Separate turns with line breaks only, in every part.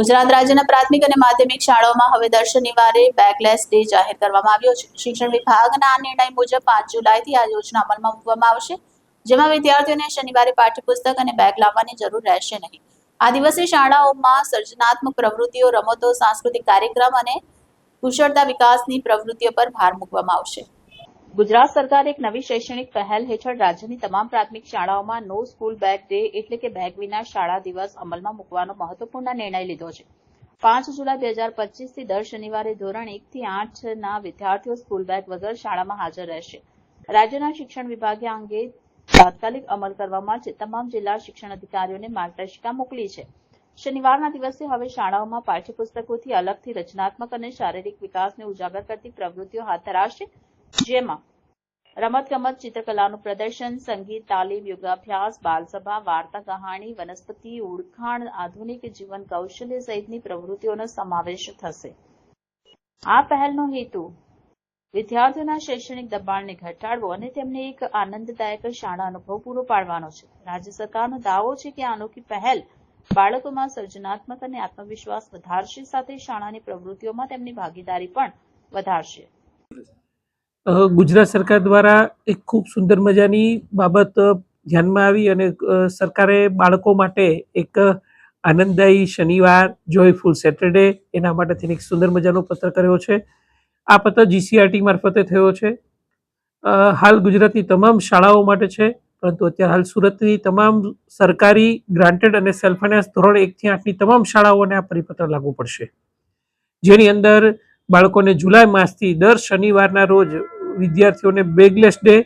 ગુજરાત રાજ્યના પ્રાથમિક અને માધ્યમિક શાળાઓમાં હવે દર શનિવારે બેકલેસ ડે જાહેર કરવામાં આવ્યો છે. શિક્ષણ વિભાગના આ નિર્ણય મુજબ પાંચ જુલાઈથી આ યોજના અમલમાં મૂકવામાં આવશે, જેમાં વિદ્યાર્થીઓને શનિવારે પાઠ્યપુસ્તક અને બેગ લાવવાની જરૂર રહેશે નહીં. આ દિવસે શાળાઓમાં સર્જનાત્મક પ્રવૃત્તિઓ, રમતો, સાંસ્કૃતિક કાર્યક્રમ અને કુશળતા વિકાસની પ્રવૃત્તિઓ પર ભાર મૂકવામાં આવશે. ગુજરાત સરકારે એક નવી શૈક્ષણિક પહેલ હેઠળ રાજ્યની તમામ પ્રાથમિક શાળાઓમાં નો સ્કૂલ બેગ ડે એટલે કે બેગ વિના શાળા દિવસ અમલમાં મૂકવાનો મહત્વપૂર્ણ નિર્ણય લીધો છે. પાંચ જુલાઈ બે હજાર પચીસથી દર શનિવારે ધોરણ એકથી આઠના વિદ્યાર્થીઓ સ્કૂલ બેગ વગર શાળામાં હાજર રહેશે. રાજ્યના શિક્ષણ વિભાગે આ અંગે તાત્કાલિક અમલ કરવા માટે તમામ જિલ્લા શિક્ષણ અધિકારીઓને માર્ગદર્શિકા મોકલી છે. શનિવારના દિવસે હવે શાળાઓમાં પાઠ્યપુસ્તકોથી અલગથી રચનાત્મક અને શારીરિક વિકાસને ઉજાગર કરતી પ્રવૃત્તિઓ હાથ ધરાશે. જેમાં રમતગમત ચિત્રકલાનું પ્રદર્શન, સંગીત, તાલીમ, યોગાભ્યાસ, બાલસભા, વાર્તા કહાણી, વનસ્પતિ ઓળખાણ આધુનિક જીવન કૌશલ્ય સહિતની પ્રવૃત્તિઓનો સમાવેશ થશે. આ પહેલનો હેતુ વિદ્યાર્થીઓના શૈક્ષણિક દબાણને ઘટાડવો અને તેમને એક આનંદદાયક શાળા અનુભવ પૂરો પાડવાનો છે. રાજ્ય સરકારનો દાવો છે કે અનોખી પહેલ બાળકોમાં સર્જનાત્મક અને આત્મવિશ્વાસ વધારશે, સાથે શાળાની પ્રવૃત્તિઓમાં તેમની ભાગીદારી પણ વધારશે.
ગુજરાત સરકાર દ્વારા એક ખૂબ સુંદર મજાની બાબત ધ્યાનમાં આવી અને સરકારે બાળકો માટે એક આનંદદાયી શનિવાર જોયફુલ સેટરડે એના માટે થઈને એક સુંદર મજાનો પત્ર કર્યો છે. આ પત્ર જીસીઆરટી મારફતે થયો છે. હાલ ગુજરાતની તમામ શાળાઓ માટે છે, પરંતુ અત્યારે હાલ સુરતની તમામ સરકારી ગ્રાન્ટેડ અને સેલ્ફ ફાઇનાન્સ ધોરણ એકથી આઠની તમામ શાળાઓને આ પરિપત્ર લાગુ પડશે. જેની અંદર બાળકોને જુલાઈ માસથી દર શનિવારના રોજ વિદ્યાર્થીઓને બેગલેસ ડે,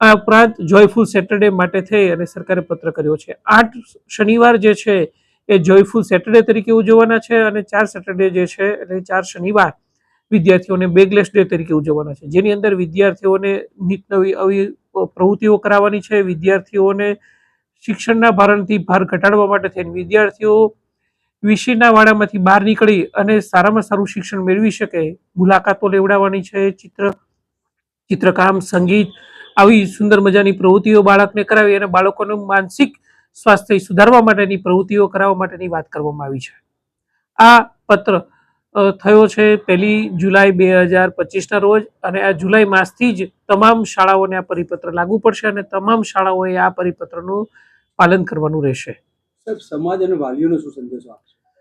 આ ઉપરાંત જોયફુલ સેટરડે માટે થઈ અને સરકારે પત્ર કર્યો છે. આઠ શનિવાર જે છે એ જોયફુલ સેટરડે તરીકે ઉજવવાના છે અને ચાર સેટરડે જે છે એટલે ચાર શનિવાર વિદ્યાર્થીઓને બેગલેસ ડે તરીકે ઉજવવાના છે. જેની અંદર વિદ્યાર્થીઓને નિત નવી આવી પ્રવૃત્તિઓ કરાવવાની છે, વિદ્યાર્થીઓને શિક્ષણના ભારણથી ભાર ઘટાડવા માટે થઈને વિદ્યાર્થીઓ વિષયના વાડામાંથી બહાર નીકળી અને સારામાં સારું શિક્ષણ મેળવી શકે, મુલાકાતો લેવડાવવાની છે, ચિત્ર, ચિત્રકામ, સંગીત, આવી સુંદર મજાની પ્રવૃત્તિઓ બાળકને કરાવી અને બાળકોનું માનસિક સ્વાસ્થ્ય સુધારવા માટેની પ્રવૃત્તિઓ કરાવવા માટેની વાત કરવામાં આવી છે. આ પત્ર થયો છે પહેલી જુલાઈ બે હજાર પચીસના રોજ અને આ જુલાઈ માસથી જ તમામ શાળાઓને આ પરિપત્ર લાગુ પડશે અને તમામ શાળાઓએ આ પરિપત્રનું પાલન કરવાનું રહેશે.
સમાજ અને વાલીઓને શું સંદેશો આપશે?